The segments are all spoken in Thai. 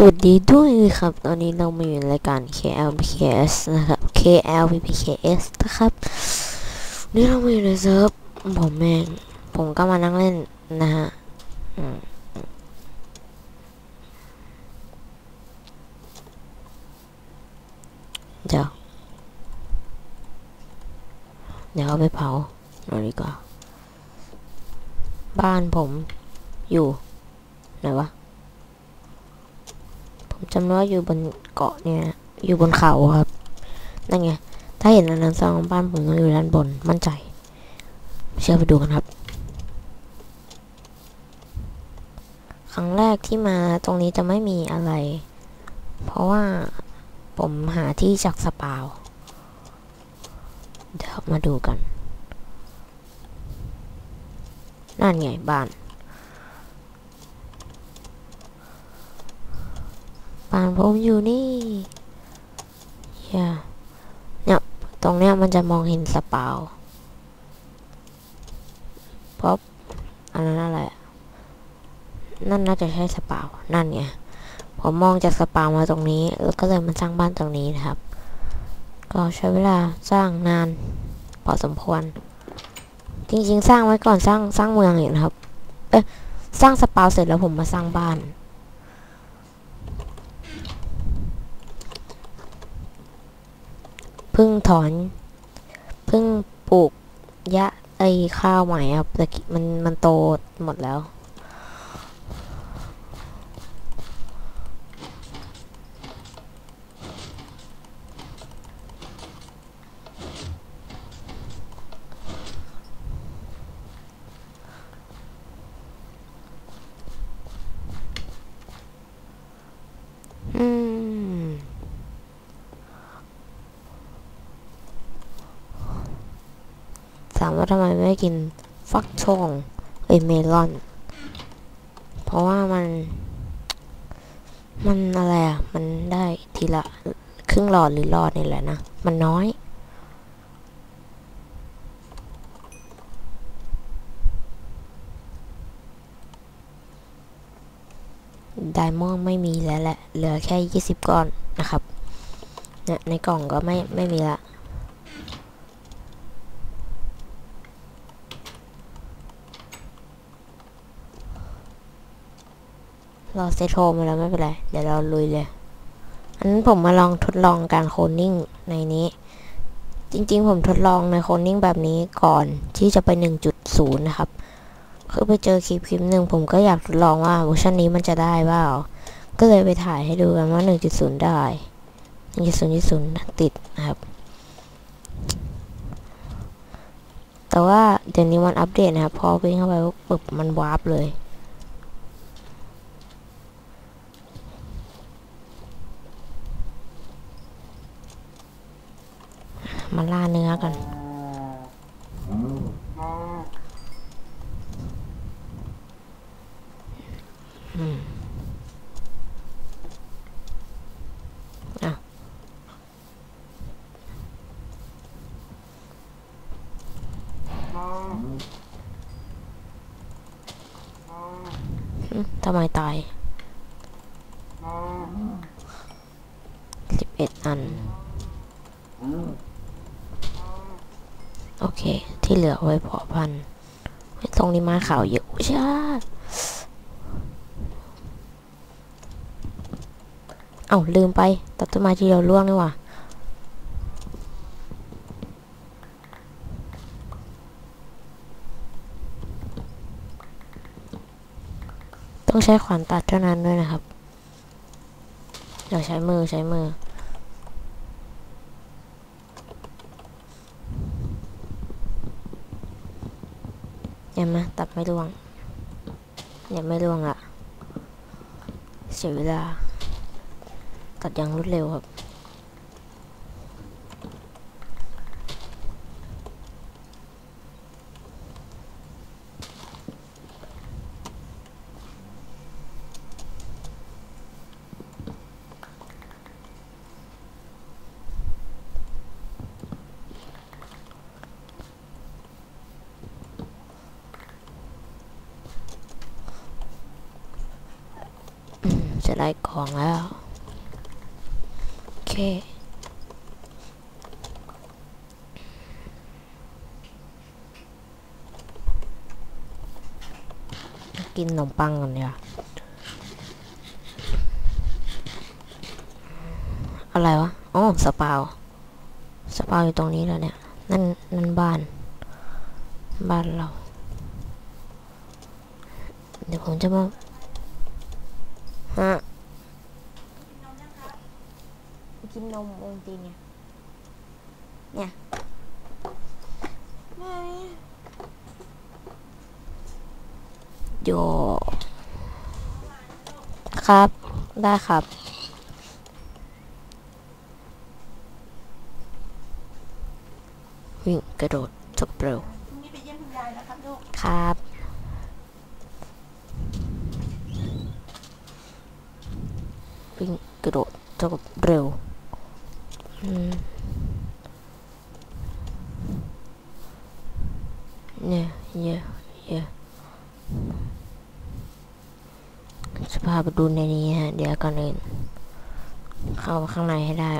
สวัสดีด้วยครับ ตอนนี้เรามาอยู่ในรายการ KLPKS นะครับ KLPKS นะครับ นี่เรามาอยู่ในเซิร์ฟผมเองผมก็มานั่งเล่นนะฮะเดี๋ยว เดี๋ยวเอาไปเผาหน่อยดีกว่า บ้านผมอยู่ ไหนวะ ผมจำได้ว่าอยู่บนเกาะเนี่ย อยู่บนเขาครับ นั่นไง ถ้าเห็นอันนั้นซองบ้านผมต้องอยู่ด้านบน มั่นใจ เชื่อไปดูกันครับ ครั้งแรกที่มาตรงนี้จะไม่มีอะไร เพราะว่าผมหาที่จากสปาว เดี๋ยวมาดูกัน นั่นไงบ้าน บ้านผมอยู่นี่อย่าเนี่ยตรงเนี้ยมันจะมองเห็นสปาวเพราะอันนั้นอะไรอะนั่นน่าจะใช่สปาวนั่นไงผมมองจากสปาวมาตรงนี้ แล้วก็เลยมาสร้างบ้านตรงนี้นะครับ ก็ใช้เวลาสร้างนานพอสมควร จริงๆ สร้างไว้ก่อนสร้างสร้างเมืองอยู่นะครับ เอ๊ะสร้างสปาวเสร็จแล้วผมมาสร้างบ้าน เพิ่งถอนพิ่งปลูกยะไอข้าวใหม่ครับแต่มันมันโตหมดแล้ว อืม ถามว่าทำไมไม่กินฟักทองเอยเมลอน เพราะว่ามัน มันอะไรอะ มันได้ทีละครึ่งหลอดหรือหลอดนี่แหละนะ มันน้อย ไดมอนด์ไม่มีแล้วแหละ เหลือแค่ยี่สิบก้อนนะครับ เนี่ยในกล่องก็ไม่ไม่มีละ เราเซตโฮมมาแล้วไม่เป็นไร เดี๋ยวเราลุยเลย อันนั้นผมมาลองทดลองการโคดนิ่งในนี้ จริงๆ ผมทดลองในโคดนิ่งแบบนี้ก่อนที่จะไป 1.0 นะครับ คือไปเจอคลิปคลิปหนึ่งผมก็อยากทดลองว่าเวอร์ชันนี้มันจะได้เปล่า ก็เลยไปถ่ายให้ดูกันว่า 1.0 ได้ 1.0.0 ติดนะครับ แต่ว่าเดี๋ยวนี้มันอัปเดตนะครับ พอวิ่งเข้าไปปุ๊บมันวาร์ปเลย มาล่าเนื้อกันอืมอะอืมทำไมตาย สิบเอ็ดอัน โอเค ที่ เอาไว้เพาะพันธุ์ตรงนี้มาข่าวเยอะชาเอ้าลืมไป ตัดต้นไม้ที่เดียวร่วงนี่หว่าต้องใช้ขวานตัดเท่านั้นด้วยนะครับ เดี๋ยวใช้มือใช้มือ ยังมาตัดไม่ร่วงยังไม่ร่วงอะเสียเวลา ตัดอย่างรวดเร็วครับ ใจะได้ของแล้ว โอเคกินขนมปังก่อนเดียวาอะไรวะอ๋อสปาวสปาวอยู่ตรงนี้แล้วเนี่ย นั่น นั่นบ้าน บ้านเรา เดี๋ยวผมจะมา ฮะกินนมองตีเนี่ย เนี่ยโยครับ ได้ครับวิ่งกระโดดจบเร็วพรุ่งนี้ไปเยี่ยมคุณยายนะครับลูก ครับ วิ่งกระโดดจบเร็วเนี่ยเยอะเยอะจะพาไปดูในนี้ฮะ เดี๋ยวก่อนอื่นเข้าไปข้างในให้ได้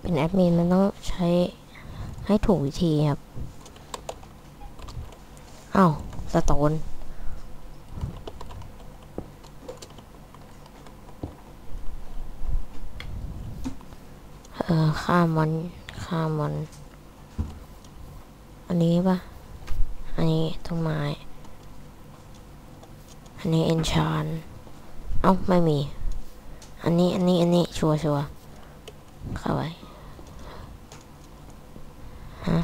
เป็นแอดมินมันต้องใช้ให้ถูกวิธีครับ อ้าว สโตน เออฆ่ามันฆ่ามันอันนี้ปะอันนี้ต้นไม้ อันนี้เอนชานเอ้าไม่มี อันนี้อันนี้อันนี้ชัวร์ชัวร์เข้าไปฮะ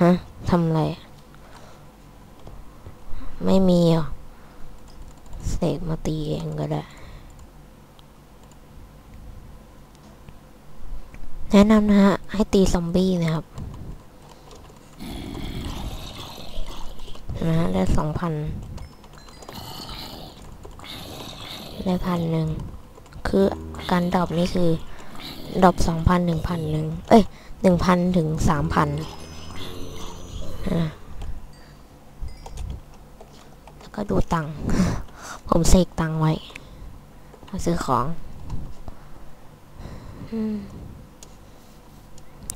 ฮะทำอะไรไม่มีเหรอเสกมาตีเองก็ได้ แนะนำนะฮะ ให้ตีซอมบี้นะครับนะฮะได้สองพันได้พันหนึ่งคือการดรอปนี่คือดรอปสองพันหนึ่งพันหนึ่งเอ้ยหนึ่งพันถึงสามพันแล้วก็ดูตังค์ผมเสกตังค์ไว้มาซื้อของ อืม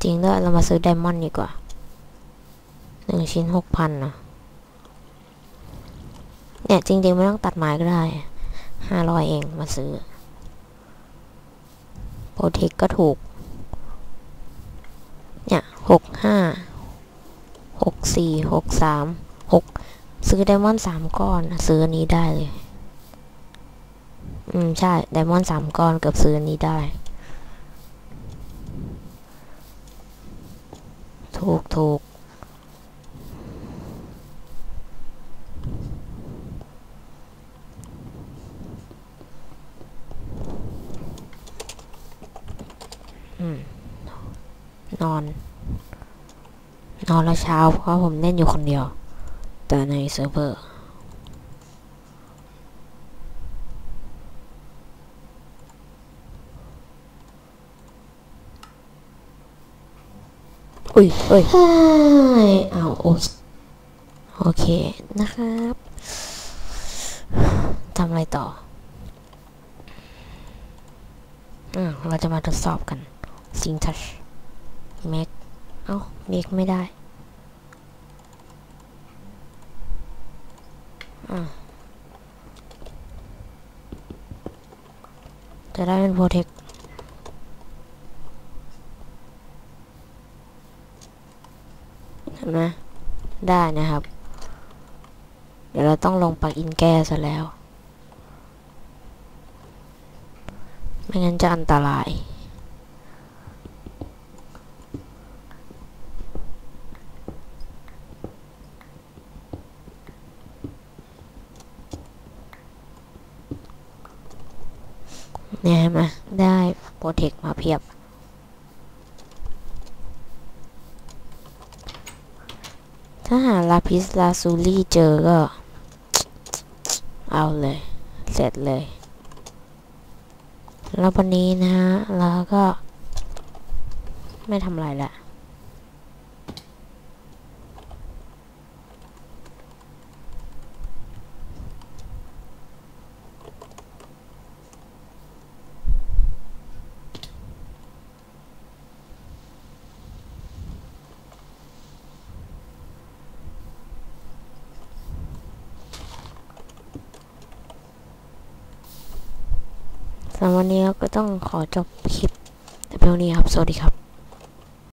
ริงด้วย เรามาซื้อไดมอนด์ดีกว่าหนึ่งชิ้นหกพันนะเนี่ยจริงๆไม่ต้องตัดไม้ก็ได้ห้าร้อยเองมาซื้อโปรเทคก็ถูก เนี่ยหกห้าหกสี่หกสามหกซื้อไดมอนด์สามก้อน ซื้ออันนี้ได้เลย อืม ใช่ ไดมอนด์สามก้อนเกือบซื้ออันนี้ได้ ถูกถูกอืมนอน นอนแล้วเช้าเพราะผมเล่นอยู่คนเดียว แต่ในเซิร์ฟเวอร์ อุ้ยเอ้ยเฮ้ยเอาโอเคโอเคนะครับทำอะไรต่ออืมเราจะมาทดสอบกันซิงทัชเมกเอ้าเมกไม่ได้อะจะได้เป็นโปรเทค เห็นไหมได้นะครับ เดี๋ยวเราต้องลงปลักอินแก้ซะแล้ว ไม่งั้นจะอันตราย เนี่ยเห็นไหมได้โปรเทคมาเพียบ ถ้าหาลาพิสลาซูรี่เจอก็ เอาเลย เสร็จเลย แล้ววันนี้นะฮะ แล้วก็ ไม่ทำอะไรละ สำหรับวันนี้ก็ต้องขอจบคลิปแต่เพียงเท่านี้ครับ สวัสดีครับ